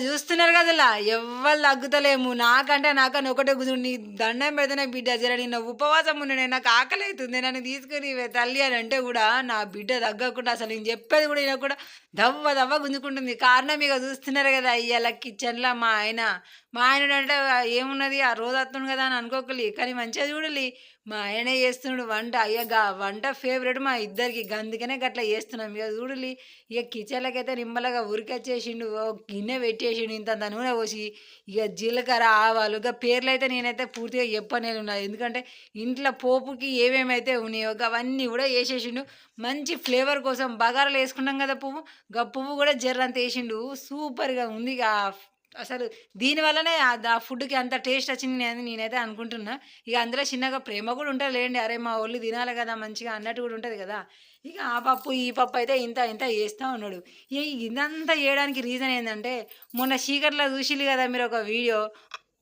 చూస్తున్నారు కదలా? ఎవ్వరు తగ్గుతలేము. నాకంటే నాకని ఒకటే కూర్చుని నీ దండం పెడితేనే బిడ్డ. జర నిన్న ఉపవాసం ఉండే నాకు ఆకలి అవుతుంది నన్ను తీసుకుని తల్లి అని అంటే కూడా నా బిడ్డ తగ్గకుండా అసలు నేను చెప్పేది కూడా ఈయన కూడా దవ్వ దవ్వ గుంజుకుంటుంది. కారణం ఇక చూస్తున్నారు కదా అయ్యాల కిచెన్లో మా ఆయన. మా ఆయన అంటే ఏమున్నది? ఆ రోజు వస్తుంది కదా అని అనుకోకలి కానీ మంచిగా చూడాలి మా ఆయనే చేస్తున్నాడు వంట. అయ్యా వంట ఫేవరెట్ మా ఇద్దరికి. అందుకనే గట్లా చేస్తున్నాం. ఇక చూడాలి ఇక కిచెన్లకైతే అయితే నిమ్మలగా ఉరికొచ్చేసిండు. ఓ గిన్నె పెట్టేసిండు. ఇంత నూనె పోసి ఇక జీలకర్ర ఆవాలు ఇక పేర్లు అయితే నేనైతే పూర్తిగా చెప్పనేది ఉన్నా ఎందుకంటే ఇంట్లో పోపుకి ఏమేమైతే ఉన్నాయో అవన్నీ కూడా వేసేసిండు మంచి ఫ్లేవర్ కోసం బగారాలు వేసుకున్నాం కదా పువ్వు. గా పువ్వు కూడా జర్రంత వేసిండు. సూపర్గా ఉంది. ఇక అసలు దీనివల్లనే ఆ ఫుడ్కి అంత టేస్ట్ వచ్చింది అని నేనైతే అనుకుంటున్నా. ఇక అందులో చిన్నగా ప్రేమ కూడా ఉంటుంది లేండి అరే మా వాళ్ళు తినాలి కదా మంచిగా అన్నట్టు కూడా ఉంటుంది కదా. ఇక ఆ పప్పు ఈ పప్పు అయితే ఇంత ఇంత వేస్తూ ఉన్నాడు. ఇదంతా చేయడానికి రీజన్ ఏంటంటే మొన్న చీకట్లో చూసిల్లు కదా మీరు ఒక వీడియో.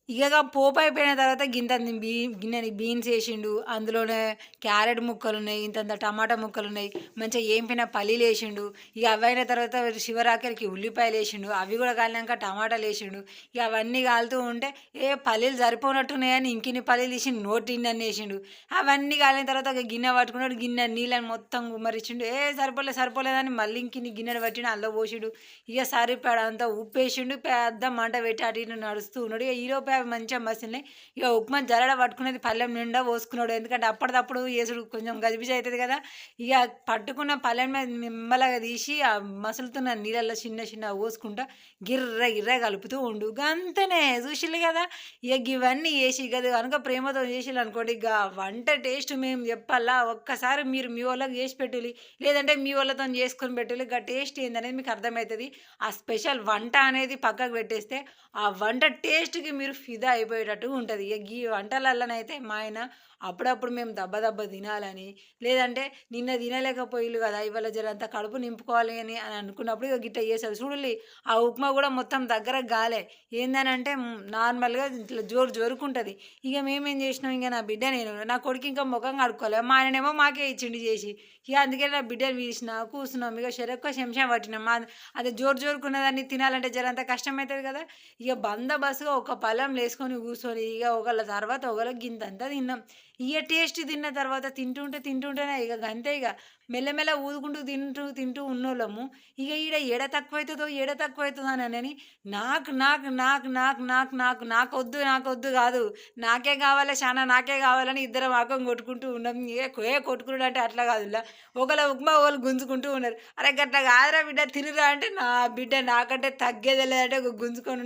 ఇక పోపు అయిపోయిన తర్వాత గింత బీ గిన్నెని బీన్స్ వేసిండు. అందులోనే క్యారెట్ ముక్కలు ఉన్నాయి ఇంతంత టమాటా ముక్కలు ఉన్నాయి మంచిగా ఏంపిన పల్లీలు వేసిండు. ఇక అవైన తర్వాత శివరాకరికి ఉల్లిపాయలు వేసిండు. అవి కూడా కాలినాక టమాటాలు వేసిండు. ఇక అవన్నీ కాలుతూ ఉంటే ఏ పల్లీలు సరిపోనట్టున్నాయని ఇంకిన్ని పల్లీలు వేసి నోటి అన్నీ వేసిండు అవన్నీ కాలిన తర్వాత ఒక గిన్నె పట్టుకున్నాడు. గిన్నె నీళ్ళని మొత్తం గుమ్మరిచ్చిండు. ఏ సరిపోలేదు సరిపోలేదని మళ్ళీ ఇంకిన్ని గిన్నెలు పట్టిన అల్ల పోసిండు. ఇక సరిపడ అంతా ఉప్పు వేసిండు. పెద్ద మంట పెట్టి అటు ఇటు నడుస్తూ ఉన్నాడు. ఇక ఈలోపు అవి మంచిగా మసిలినాయి. ఇక ఉప్మా జరడ పట్టుకునేది పల్లెం నిండా పోసుకున్నాడు. ఎందుకంటే అప్పటిదప్పుడు వేసుడు కొంచెం గజిబిజ అవుతుంది కదా. ఇక పట్టుకున్న పల్లెం మీద నిమ్మలగా తీసి ఆ మసులుతున్న నీళ్ళల్లో చిన్న చిన్న పోసుకుంటా గిర్ర గిర్ర కలుపుతూ ఉండు. అంతనే చూసిల్లు కదా. ఇక ఇవన్నీ వేసి కదా కనుక ప్రేమతో చేసిల్లు అనుకోండి ఇక వంట టేస్ట్ మేము చెప్పాలా? ఒక్కసారి మీరు మీ వాళ్ళకి చేసి పెట్టులి లేదంటే మీ వాళ్ళతో చేసుకొని పెట్టులి ఇక టేస్ట్ ఏందనేది మీకు అర్థమవుతుంది. ఆ స్పెషల్ వంట అనేది పక్కకు పెట్టేస్తే ఆ వంట టేస్ట్కి మీరు ఫిదా అయిపోయేటట్టు ఉంటుంది. ఇక ఈ వంటలల్లనైతే మా ఆయన అప్పుడప్పుడు మేము దెబ్బ దెబ్బ తినాలని లేదంటే నిన్న తినలేకపోయిల్లు కదా ఇవాళ జరంత కడుపు నింపుకోవాలి అని అని అనుకున్నప్పుడు ఇక గిట్ట చేసేది చూడండి ఆ ఉప్మా కూడా మొత్తం దగ్గర గాలే. ఏందనంటే నార్మల్గా ఇట్లా జోరు జోరుకుంటుంది. ఇక మేమేం చేసినాం ఇంకా నా బిడ్డ నేను నా కొడుకు ఇంకా ముఖం కడుక్కోలే. మా ఆయనేమో మాకే ఇచ్చిండి చేసి. ఇక అందుకే నా బిడ్డను వీసిన కూర్చున్నాం. ఇక శరక్క శంషం పట్టినాం. అది అదే జోరు జోరుకున్నదాన్ని తినాలంటే జరంత కష్టమవుతుంది కదా. ఇక బందోబస్తుగా ఒక పళ్ళం వేసుకొని కూర్చొని ఇక ఒకళ్ళ తర్వాత ఒకళ్ళ గింతంతా తిన్నాం. ఇక టేస్ట్ తిన్న తర్వాత తింటుంటే తింటుంటేనే ఇక అంతే ఇక మెల్లమెల్ల ఊదుకుంటూ తింటూ తింటూ ఉన్నోళ్ళము. ఇక ఈడ ఎడ తక్కువ అవుతుందో ఏడ తక్కువ అవుతుందో అని నాకు నాకు నాకు నాకు నాకు నాకు నాకు వద్దు నాకు వద్దు కాదు. నాకే కావాలి చాలా నాకే కావాలని ఇద్దరం ఆకం కొట్టుకుంటూ ఉన్నాం. ఇక ఏ కొట్టుకున్నాడు అంటే అట్లా కాదు ఇలా. ఒకళ్ళ ఉప్మా ఒకళ్ళు గుంజుకుంటూ ఉన్నారు. అరే గట్లా కాదురా బిడ్డ తినరా అంటే నా బిడ్డ నాకంటే తగ్గేది లేదంటే గుంజుకొని